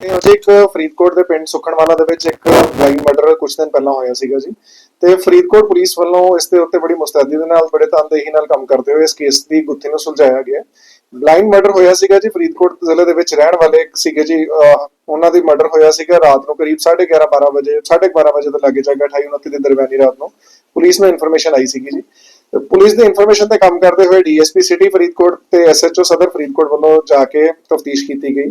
ਇਹ ਇੱਕ ਫਰੀਦਕੋਟ ਦੇ ਪਿੰਡ ਸੁਖਣਵਾਲਾ ਦੇ ਵਿੱਚ ਇੱਕ ਬਲਾਈਂਡ ਮਰਡਰ ਕੁਝ ਦਿਨ ਪਹਿਲਾਂ ਹੋਇਆ ਸੀਗਾ ਜੀ। ਤੇ ਫਰੀਦਕੋਟ ਪੁਲਿਸ ਵੱਲੋਂ ਇਸ ਦੇ ਉੱਤੇ ਬੜੀ ਮੁਸਤੈਦੀ ਦੇ ਨਾਲ, ਬੜੇ ਤਨਦੇਹੀ ਨਾਲ ਕੰਮ ਕਰਦੇ ਹੋਏ ਇਸ ਕੇਸ ਦੀ ਗੁੱਥੀ ਨੂੰ ਸੁਲਝਾਇਆ ਗਿਆ। ਬਲਾਈਂਡ ਮਰਡਰ ਹੋਇਆ ਸੀਗਾ ਜੀ, ਫਰੀਦਕੋਟ ਜ਼ਿਲ੍ਹੇ ਦੇ ਵਿੱਚ ਰਹਿਣ ਵਾਲੇ ਸੀਗੇ ਜੀ ਉਹਨਾਂ ਦੀ ਮਰਡਰ ਹੋਇਆ ਸੀਗਾ ਰਾਤ ਨੂੰ ਕਰੀਬ 11:30 12 ਵਜੇ 12:30 ਵਜੇ ਦੇ ਲਾਗੇ ਜਾਗਾ 28 29 ਦੇ ਦਰਮਿਆਨੀ ਰਾਤ ਨੂੰ ਪੁਲਿਸ ਨੂੰ ਇਨਫੋਰਮੇਸ਼ਨ ਆਈ ਸੀਗੀ ਜੀ। ਪੁਲਿਸ ਦੀ ਇਨਫੋਰਮੇਸ਼ਨ ਤੇ ਕੰਮ ਕਰਦੇ ਹੋਏ ਡੀਐਸਪੀ ਸਿਟੀ ਫਰੀਦਕੋਟ ਤੇ ਐਸਐਚਓ ਸਦਰ ਫਰੀਦਕੋਟ ਵੱਲੋਂ ਜਾ ਕੇ ਤਫਤੀਸ਼ ਕੀਤੀ ਗਈ।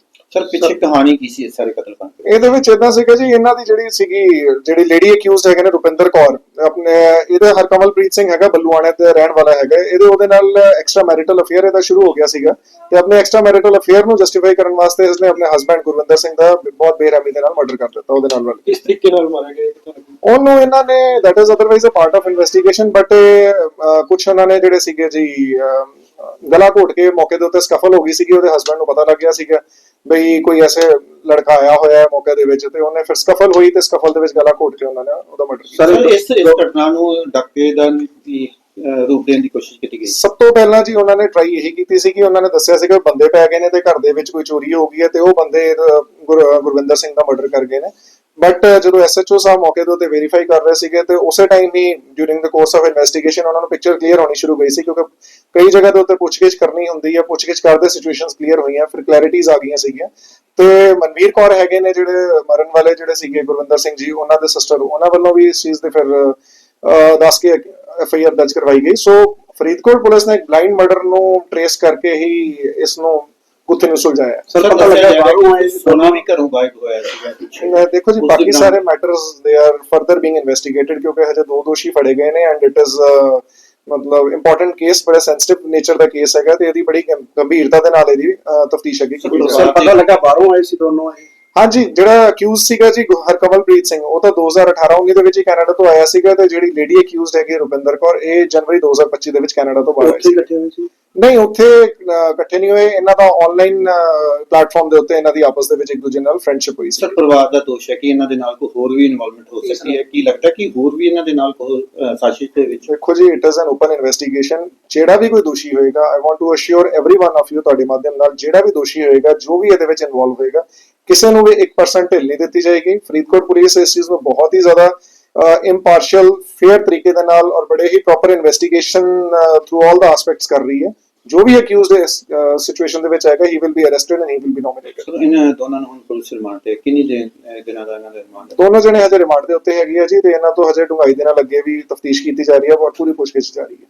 ਸਰ ਪਿੱਛੇ ਕਹਾਣੀ ਕੀ ਸੀ ਇਸ ਸਾਰੇ ਕਤਲ ਕਾਂਡ ਦੀ? ਇਹਦੇ ਵਿੱਚ ਇਦਾਂ ਸੀਗਾ ਜੀ ਇਹਨਾਂ ਦੀ ਜਿਹੜੀ ਸੀਗੀ ਜਿਹੜੀ ਲੇਡੀ ਅਕਿਊਜ਼ਡ ਹੈਗੇ ਨੇ ਰੁਪਿੰਦਰ ਕੌਰ ਆਪਣੇ ਇਹਦਾ ਹਰਕਮਲਪ੍ਰੀਤ ਸਿੰਘ ਹੈਗਾ ਬੱਲੂਆਣੇ ਤੇ ਰਹਿਣ ਵਾਲਾ ਹੈਗਾ ਇਹਦੇ ਉਹਦੇ ਨਾਲ ਐਕਸਟਰਾ ਮੈਰਿਟਲ ਅਫੇਅਰ ਇਹਦਾ ਸ਼ੁਰੂ ਹੋ ਗਿਆ ਸੀਗਾ ਤੇ ਆਪਣੇ ਐਕਸਟਰਾ ਮੈਰਿਟਲ ਅਫੇਅਰ ਨੂੰ ਜਸਟੀਫਾਈ ਕਰਨ ਵਾਸਤੇ ਇਸਨੇ ਆਪਣੇ ਹਸਬੰਡ ਗੁਰਵਿੰਦਰ ਸਿੰਘ ਦਾ ਬਹੁਤ ਬੇਰਹਿਮੀ ਦੇ ਨਾਲ ਮਰਡਰ ਕਰ ਦਿੱਤਾ ਉਹਦੇ ਨਾਲ ਕਿਸ ਤਰੀਕੇ ਨਾਲ ਮਾਰਿਆ ਗਿਆ ਉਹਨੂੰ ਇਹਨਾਂ ਨੇ that is otherwise a part of investigation but ਕੁਝ ਉਹਨਾਂ ਨੇ ਜਿਹੜੇ ਸੀਗੇ ਜੀ ਗਲਾ ਘੋਟ ਕੇ ਮੌਕੇ ਦੇ ਉੱਤੇ ਸਕਫਲ ਹੋ ਗਈ ਸੀਗੀ ਉਹਦੇ ਹਸਬੰਡ ਨੂੰ ਪਤਾ ਲੱਗ ਗਿਆ ਸੀਗਾ ਬਈ ਕੋਈ ਐਸੇ ਲੜਕਾ ਆਇਆ ਹੋਇਆ ਹੈ ਮੌਕੇ ਦੇ ਵਿੱਚ ਤੇ ਉਹਨੇ ਫਿਰ ਸਕਫਲ ਹੋਈ ਤੇ ਸਕਫਲ ਦੇ ਵਿੱਚ ਗਲਾ ਘੋਟ ਕੇ ਉਹਨਾਂ ਨੇ ਉਹਦਾ ਮਰਡਰ ਕੀਤਾ। ਸਰ ਇਸ ਇਸ ਘਟਨਾ ਨੂੰ ਡਾਕੇ ਦਾ ਰੂਪ ਦੇਣ ਦੀ ਕੋਸ਼ਿਸ਼ ਕੀਤੀ ਗਈ? ਸਭ ਤੋਂ ਪਹਿਲਾਂ ਜੀ ਉਹਨਾਂ ਨੇ ਟਰਾਈ ਇਹੀ ਕੀਤੀ ਸੀ ਕਿ ਉਹਨਾਂ ਨੇ ਦੱਸਿਆ ਸੀਗਾ ਬੰਦੇ ਪੈ ਗਏ ਨੇ ਤੇ ਘਰ ਦੇ ਵਿੱਚ ਕੋਈ ਚੋਰੀ ਹੋ ਗਈ ਹੈ ਤੇ ਉਹ ਬੰਦੇ ਗੁਰਵਿੰਦਰ ਸਿੰਘ ਦਾ ਮਰਡਰ ਕਰ ਗਏ ਨੇ। ਬਟ uh, ਜਦੋਂ ਐਸਐਚਓ ਸਾਹਿਬ ਮੌਕੇ ਦੇ ਵੈਰੀਫਾਈ ਕਰ ਰਹੇ ਸੀਗੇ ਤੇ ਉਸੇ time he during the course of investigation ਉਹਨਾਂ ਨੂੰ ਪਿਕਚਰ ਕਲੀਅਰ ਹੋਣੀ ਸ਼ੁਰੂ ਹੋਈ ਸੀ ਕਿਉਂਕਿ ਕਈ ਜਗ੍ਹਾ ਦੇ ਉੱਤੇ ਪੁੱਛਗਿੱਛ ਕਰਨੀ ਹੁੰਦੀ ਹੈ, ਪੁੱਛਗਿੱਛ ਕਰਦੇ ਸਿਚੁਏਸ਼ਨਸ ਕਲੀਅਰ ਹੋਈਆਂ, ਫਿਰ ਕਲੈਰਿਟੀਜ਼ ਆ ਗਈਆਂ ਸੀਗੀਆਂ। ਤੇ ਮਨਵੀਰ ਕੌਰ ਹੈਗੇ ਨੇ ਜਿਹੜੇ ਮਰਨ ਵਾਲੇ ਜਿਹੜੇ ਸੀਗੇ, ਗੁਰਵਿੰਦਰ ਸਿੰਘ ਜੀ, ਉਹਨਾਂ ਦੇ ਸਿਸਟਰ ਉਹਨਾਂ ਵੱਲੋਂ ਵੀ ਇਸ ਚੀਜ਼ ਦੇ ਫਿਰ ਦੱਸ ਕੇ ਐਫ ਆਈ ਆਰ ਦਰਜ ਕਰਵਾਈ ਗਈ। ਸੋ ਫਰੀਦਕੋਟ ਪੁਲਿਸ ਨੇ ਬਲਾਈਂਡ ਮਰਡਰ ਨੂੰ ਟ੍ਰੇਸ ਕਰਕੇ ਹੀ ਇਸ ਨੂੰ ਗੁੱਥੇ ਨੂੰ ਸੁਲਝਾਇਆ। ਸਰ ਪਤਾ ਲੱਗਾ ਬਾਹਰੋਂ ਆਏ ਸੋਨਾ ਵੀ ਘਰੋਂ ਗਾਇਬ ਹੋਇਆ ਸੀਗਾ ਦੇਖੋ ਜੀ ਬਾਕੀ ਸਾਰੇ matters they are further being ਇਨਵੈਸਟੀਗੇਟਡ ਕਿਉਂਕਿ ਹਜੇ ਦੋ ਦੋਸ਼ੀ ਫੜੇ ਗਏ ਨੇ ਐਂਡ ਇਟ ਇਜ਼ ਮਤਲਬ ਇੰਪੋਰਟੈਂਟ ਕੇਸ ਬੜਾ ਸੈਂਸਿਟਿਵ ਨੇਚਰ ਦਾ ਕੇਸ ਹੈਗਾ ਤੇ ਇਹਦੀ ਬੜੀ ਗੰਭੀਰਤਾ ਦੇ ਨਾਲ ਇਹਦੀ ਤਫਤੀਸ਼ ਅੱਗੇ ਕੀਤੀ ਜਾ ਰਹੀ ਹੈ ਸਰ ਪਤਾ ਲੱਗਾ ਬਾਹਰੋਂ ਆਏ ਸੀ ਦੋਨੋਂ ਇਹ? ਹਾਂਜੀ ਜਿਹੜਾ ਅਕਿਊਜ਼ ਸੀਗਾ ਜੀ ਗੁ- ਹਰਕਮਲਪ੍ਰੀਤ ਸਿੰਘ ਉਹ ਤਾਂ 2018 19 ਦੇ ਵਿੱਚ ਹੀ ਕੈਨੇਡਾ ਤੋਂ ਆਇਆ ਸੀਗਾ ਤੇ ਜਿਹੜੀ ਲੇਡੀ ਅਕਿਊਜ਼ਡ ਹੈਗੀ ਰੁਪਿੰਦਰ ਕੌਰ ਇਹ ਜਨਵਰੀ 2025 ਦੇ ਵਿੱਚ ਕੈਨੇਡਾ ਤੋਂ ਬਾਹਰ ਆਈ ਉੱਥੇ ਸੀ ਇਕੱਠੇ ਹੋਏ ਸੀ ਨਹੀਂ ਉੱਥੇ ਅਹ, ਇਕੱਠੇ ਨਹੀਂ ਹੋਏ ਇਹਨਾਂ ਦਾ ਆਨਲਾਈਨ ਪਲੇਟਫਾਰਮ ਦੇ ਉੱਤੇ ਇਹਨਾਂ ਦੀ ਆਪਸ ਦੇ ਵਿੱਚ ਇੱਕ ਦੂਜੇ ਨਾਲ ਫਰੈਂਡਸ਼ਿਪ ਹੋਈ ਸੀ ਸਰ ਪਰਿਵਾਰ ਦਾ ਦੋਸ਼ ਹੈ ਕਿ ਇਹਨਾਂ ਦੇ ਨਾਲ ਕੋਈ ਹੋਰ ਵੀ ਇਨਵੋਲਵਮੈਂਟ ਹੋ ਸਕਦੀ ਹੈ ਕੀ ਲੱਗਦਾ ਕਿ ਹੋਰ ਵੀ ਇਹਨਾਂ ਦੇ ਨਾਲ ਕੋਈ ਅਹ, ਸਾਜ਼ਿਸ਼ ਦੇ ਵਿੱਚ ਦੇਖੋ ਜੀ it is an open investigation ਜਿਹੜਾ ਵੀ ਕੋਈ ਦੋਸ਼ੀ ਹੋਏਗਾ I want to assure everyone of you ਤੁਹਾਡੇ ਮਾਧਿਅਮ ਨਾਲ ਜਿਹੜਾ ਵੀ ਦੋਸ਼ੀ ਹੋਏਗਾ ਜੋ ਵੀ ਇਹਦੇ ਵਿੱਚ ਇਨਵੋਲਵ ਹੋਏਗਾ ਕਿਸੇ ਨੂੰ ਵੀ 1% ਢਿੱਲ ਨਹੀਂ ਦਿੱਤੀ ਜਾਏਗੀ। ਫਰੀਦਕੋਟ ਪੁਲਿਸ ਇਸ ਚੀਜ਼ ਨੂੰ ਬਹੁਤ ਹੀ ਜ਼ਿਆਦਾ ਇੰਪਾਰਸ਼ੀਅਲ ਫੇਅਰ ਤਰੀਕੇ ਦੇ ਨਾਲ ਔਰ ਬੜੇ ਹੀ proper investigation through all the aspects ਕਰ ਰਹੀ ਹੈ। ਜੋ ਵੀ ਅਕਿਊਜ਼ਡ ਇਸ ਸਿਚੁਏਸ਼ਨ ਦੇ ਵਿੱਚ ਆਏਗਾ he will be arrested and he will be nominated ਇਹਨਾਂ ਦੋਨਾਂ ਨੂੰ ਹੁਣ ਪੁਲਿਸ ਰਿਮਾਂਡ ਤੇ ਕਿੰਨੀ ਦਿਨ ਦਾ ਇਹਨਾਂ ਦਾ ਰਿਮਾਂਡ ਦੋਨੋਂ ਜਣੇ ਹਜੇ ਰਿਮਾਂਡ ਦੇ ਉੱਤੇ ਹੈਗੇ ਆ ਜੀ ਤੇ ਇਹਨਾਂ ਤੋਂ ਹਜੇ ਡੂੰਘਾਈ ਦੇ ਨਾਲ ਅੱਗੇ ਵੀ ਤਫਤੀਸ਼ ਕੀਤੀ ਜਾ ਰਹੀ ਹੈ ਔਰ ਪੂਰੀ ਪੁੱਛਗਿੱਛ ਜਾਰੀ ਹੈ।